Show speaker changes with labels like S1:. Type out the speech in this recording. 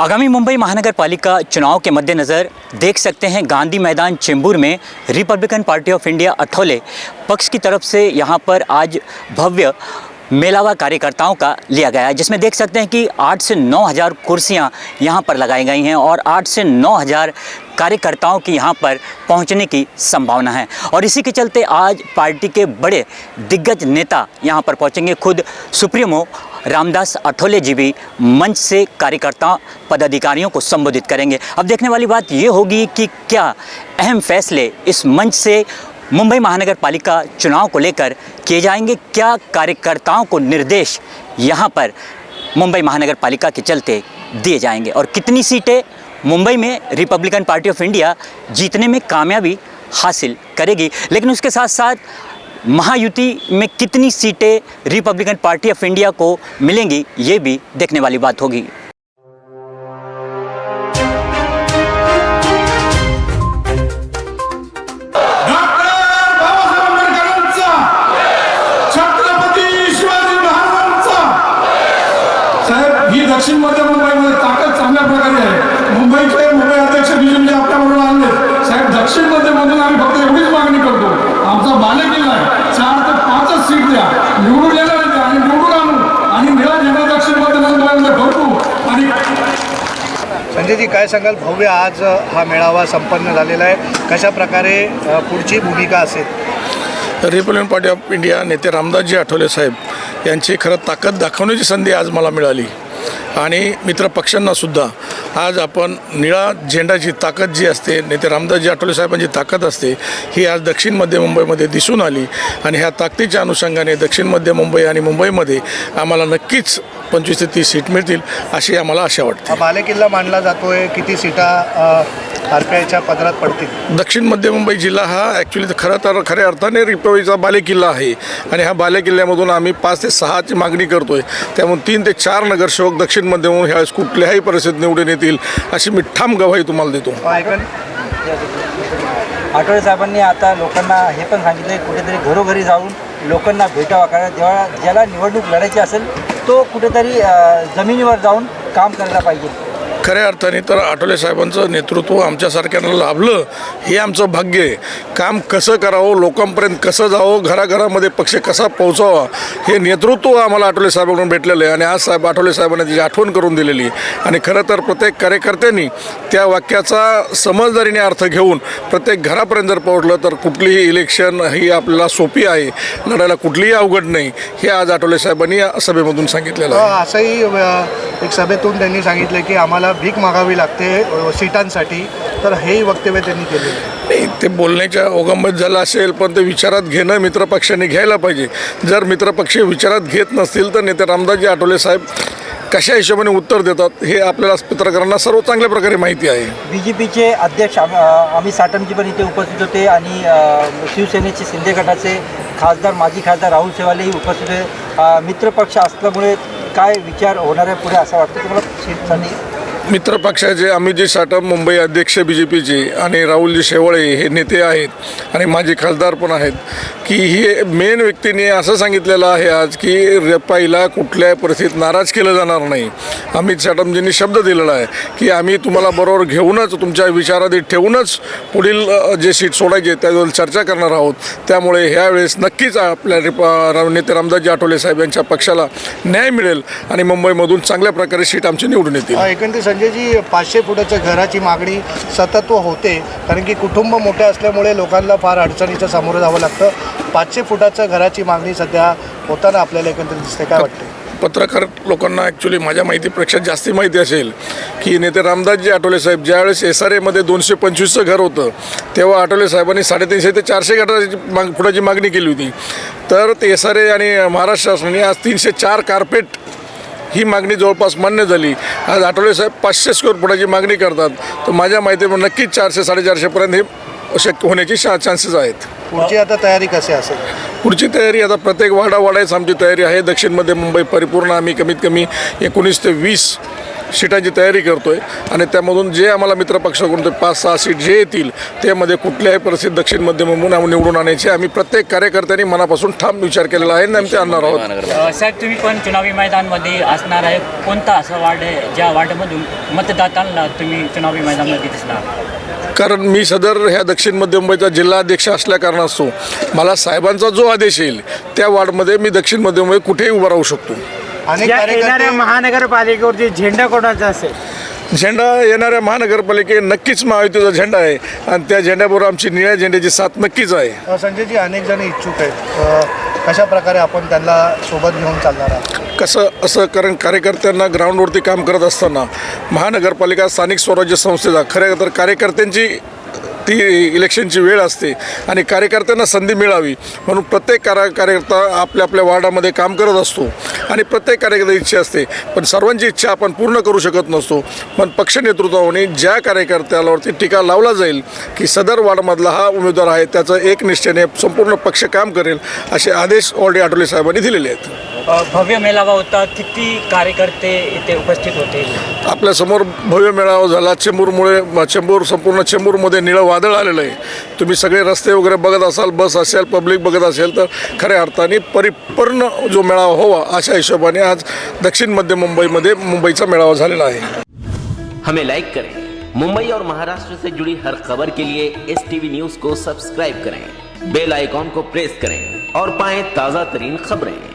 S1: आगामी मुंबई महानगर पालिका चुनाव के मद्देनज़र देख सकते हैं गांधी मैदान चेंबूर में Republican party of India Athawale पक्ष की तरफ़ से यहाँ पर आज भव्य मेलावा कार्यकर्ताओं का लिया गया है, जिसमें देख सकते हैं कि आठ से नौ हज़ार कुर्सियाँ यहाँ पर लगाई गई हैं और आठ से नौ हज़ार कार्यकर्ताओं की यहाँ पर पहुँचने की संभावना है। और इसी के चलते आज पार्टी के बड़े दिग्गज नेता यहाँ पर पहुँचेंगे, खुद सुप्रीमो रामदास अठोले जी भी मंच से कार्यकर्ता पदाधिकारियों को संबोधित करेंगे। अब देखने वाली बात ये होगी कि क्या अहम फैसले इस मंच से मुंबई महानगर पालिका चुनाव को लेकर किए जाएँगे? क्या कार्यकर्ताओं को निर्देश यहाँ पर मुंबई महानगर पालिका के चलते दिए जाएँगे? और कितनी सीटें मुंबई में रिपब्लिकन पार्टी ऑफ़ इंडिया जीतने में कामयाबी हासिल करेगी? लेकिन उसके साथ साथ महायुति में कितनी सीटें रिपब्लिकन पार्टी ऑफ इंडिया को मिलेंगी ये भी देखने वाली बात होगी।
S2: दक्षिण मध्य मुंबईमध्ये ताकद चांगल्या प्रकारे आहे. मुंबईचे मुंबई अध्यक्ष बिजूंजी आपल्याबरोबर आणले साहेब दक्षिण मध्य मधून आम्ही फक्त एवढीच मागणी करतो. आमचा बालेकिल्ला आहे. चार ते पाचच सीट द्या. निवडून येणार द्या आणि निवडून आणू. आणि निळा झेंडा दक्षिण मध्य मुंबईमध्ये भरपूर आणि
S3: संजयजी काय सांगाल? भव्य आज हा मेळावा संपन्न झालेला आहे. कशा प्रकारे पुढची भूमिका असेल?
S4: रिपब्लिकन पार्टी ऑफ इंडिया नेते रामदासजी आठवले साहेब यांची खरं ताकद दाखवण्याची संधी आज मला मिळाली. आणि मित्र पक्षांनासुद्धा आज आपण निळा झेंडाची ताकद जी असते नेते रामदासजी आठवले साहेबांची ताकद असते ही आज दक्षिण मध्य मुंबईमध्ये दिसून आली. आणि ह्या ताकदीच्या अनुषंगाने दक्षिण मध्य मुंबई आणि मुंबईमध्ये आम्हाला नक्कीच पंचवीस ते तीस सीट मिळतील अशी आम्हाला आशा वाटते.
S3: हा बालेकिल्ला मांडला जातोय किती सीटा आर पी आयच्या पदरात पडतील?
S4: दक्षिण मध्य मुंबई जिल्हा हा ॲक्च्युली खरं तर खऱ्या अर्थाने रिपब्लिकचा बालेकिल्ला आहे. आणि ह्या बालेकिल्ल्यामधून आम्ही पाच ते सहाची मागणी करतोय. त्यामुळे तीन ते चार नगरसेवक दक्षिण मध्य मुंबई ह्यावेळेस कुठल्याही परिस्थितीत निवडून येतील अशी मी ठाम गवाही तुम्हाला देतो.
S3: ऐकन
S5: आठवले साहेबांनी आता लोकांना हे पण सांगितलं कुठेतरी घरोघरी जाऊन लोकांना भेटावा. कारण जेव्हा ज्याला निवडणूक लढायची असेल तो कुठेतरी जमिनीवर जाऊन काम करायला पाहिजे.
S4: खऱ्या अर्थाने तर आठवले साहेबांचं नेतृत्व आमच्यासारख्यांना लाभलं हे आमचं भाग्य आहे. काम कसं करावं लोकांपर्यंत कसं जावं घराघरामध्ये पक्ष कसा पोहोचावा हे नेतृत्व आम्हाला आठवले साहेबांकडून भेटलेलं आहे. आणि आज साहेब आठवले साहेबांनी त्याची आठवण करून दिलेली आणि खरं तर प्रत्येक कार्यकर्त्यांनी त्या वाक्याचा समजदारीने अर्थ घेऊन प्रत्येक घरापर्यंत जर पोहोचलं तर कुठलीही इलेक्शन ही आपल्याला सोपी आहे. लढायला कुठलीही अवघड नाही. हे आज आठवले साहेबांनी या सभेमधून सांगितलेलं हो,
S3: असंही एक सभेतून त्यांनी सांगितलं की आम्हाला भीक मागावी लागते सीटांसाठी. तर हेही वक्तव्य त्यांनी केलेलं आहे.
S4: नाही ते बोलण्याच्या ओघामध्ये झालं असेल पण ते विचारात घेणं मित्रपक्षाने घ्यायला पाहिजे. जर मित्रपक्ष विचारात घेत नसतील तर नेते रामदासजी आठवले साहेब कशा हिशोबाने उत्तर देतात हे आपल्याला पत्रकारांना सर्व चांगल्या प्रकारे माहिती आहे.
S5: बी जे पीचे अध्यक्ष आम- अ, अमित साटमजी पण इथे उपस्थित होते आणि शिवसेनेचे शिंदे गटाचे खासदार माजी खासदार राहुल सेवालेही उपस्थित होते. मित्रपक्ष असल्यामुळे काय विचार होणार आहे पुढे असं वाटतं तुम्हाला? सीटसाठी
S4: मित्रपक्षाचे अमितजी साटम मुंबई अध्यक्ष बी जे पीचे आणि राहुलजी शेवळे हे नेते आहेत आणि माझे खासदार पण आहेत की हे मेन व्यक्तीने असं सांगितलेलं आहे आज की रेपाईला कुठल्याही परिस्थितीत नाराज केलं जाणार नाही. अमित साटमजींनी शब्द दिलेला आहे की आम्ही तुम्हाला बरोबर घेऊनच तुमच्या विचाराधी ठेवूनच पुढील जे सीट सोडायचे त्याबद्दल चर्चा करणार आहोत. त्यामुळे ह्यावेळेस नक्कीच आपल्या रिपा नेते रामदासजी आठवले साहेब यांच्या पक्षाला न्याय मिळेल आणि मुंबईमधून चांगल्या प्रकारे सीट आमची निवडून येतील.
S3: एकंदरीत संजयजी पाचशे फुटाच्या घराची मागणी सतत होते. कारण की कुटुंब मोठे असल्यामुळे लोकांना फार अडचणीचं सामोरं जावं लागतं. पाचशे फुटाच्या घराची मागणी सध्या होताना आपल्याला एकंदरीत दिसते. काय वाटतं
S4: पत्रकार लोकांना ॲक्च्युली माझ्या माहितीपेक्षा जास्ती माहिती असेल की नेते रामदासजी आठवले साहेब ज्यावेळेस एस आर एमध्ये दोनशे पंचवीसचं घर होतं तेव्हा आठवले साहेबांनी साडेतीनशे ते चारशे घराची माग फुटाची मागणी केली होती. तर ते एस आर ए आणि महाराष्ट्र शासनाने आज तीनशे चार कार्पेट ही मागणी जवळपास मान्य झाली. आज आठवले साहेब पाचशे स्क्वेअर फुटाची मागणी करतात. तर माझ्या माहितीप्रमाणे नक्कीच चारशे साडेचारशेपर्यंत हे शक्य होण्याची शा चान्सेस आहेत.
S3: पुढची आता तयारी कशी असेल?
S4: पुढची तयारी आता प्रत्येक वाडा वाडायच आमची तयारी आहे. दक्षिण मध्य मुंबई परिपूर्ण आम्ही कमीत कमी एकोणीस ते वीस सीटांची तयारी करतो आहे आणि त्यामधून जे आम्हाला मित्रपक्षाकडून ते पाच सहा सीट जे येतील त्यामध्ये कुठल्याही परिस्थितीत दक्षिण मध्य मुंबईहून आम्ही निवडून आणायचे. आम्ही प्रत्येक कार्यकर्त्यांनी मनापासून ठाम विचार केलेला आहे आणि आम्ही ते आणणार आहोत.
S1: साहेब तुम्ही पण चुनावी मैदानमध्ये असणार आहे. कोणता असा वार्ड आहे? ज्या वार्डमधून मतदातांना तुम्ही चुनावी मैदानामध्ये दिसणार?
S4: कारण मी सदर ह्या दक्षिण मध्य मुंबईचा जिल्हाध्यक्ष असल्या कारणास्तव मला साहेबांचा जो आदेश येईल त्या वार्डमध्ये मी दक्षिण मध्य मुंबई कुठेही उभा राहू शकतो.
S3: अनेक
S6: या येणाऱ्या
S3: कार्यकर्ते
S6: महानगरपालिकेवरती झेंडा कोणाचा असेल?
S4: झेंडा येणाऱ्या महानगरपालिके नक्कीच महायुतीचा झेंडा आहे. आणि त्या झेंड्याबरोबर आमची निळ्या झेंड्याची साथ नक्कीच आहे.
S3: अ, संजयजी अनेक जण इच्छुक आहेत. अ, कशा प्रकारे आपण त्यांना सोबत घेऊन चालणार आहात?
S4: कसं असं कारण कार्यकर्त्यांना ग्राउंडवरती काम करत असताना महानगरपालिका स्थानिक स्वराज्य संस्थेचा खऱ्या तर कार्यकर्त्यांची ती इलेक्शनची वेळ असते आणि कार्यकर्त्यांना संधी मिळावी म्हणून प्रत्येक कार्य कार्यकर्ता आपल्या आपल्या वार्डामध्ये काम करत असतो आणि प्रत्येक कार्यकर्ता इच्छा असते. पण सर्वांची इच्छा आपण पूर्ण करू शकत नसतो. पण पक्ष नेतृत्वाने ज्या कार्यकर्त्यावरती टीका लावला जाईल की सदर वार्डमधला हा उमेदवार आहे त्याचं एक निश्चयने संपूर्ण पक्ष काम करेल असे आदेश ऑलरेडी आठवले साहेबांनी दिलेले आहेत.
S1: भव्य मेळावा होता. किती कार्यकर्ते इथे उपस्थित होते?
S4: आपल्यासमोर भव्य मेळावा झाला. चेंबूरमुळे चेंबूर संपूर्ण चेंबूरमध्ये निळं वादळ आलेलं आहे. तुम्ही सगळे रस्ते वगैरे बघत असाल बस असेल पब्लिक बघत असेल तर खऱ्या अर्थाने परिपूर्ण जो मेळावा व्हावा अशा हिशोबाने आज दक्षिण मध्य मुंबईमध्ये मुंबईचा मेळावा झालेला आहे.
S7: हमें लाइक करें. मुंबई और महाराष्ट्र से जुड़ी हर खबर के लिए एस टीवी न्यूज को सब्सक्राइब करें. बेल आइकॉन को प्रेस करें और पाएं ताजा तरीन खबरें.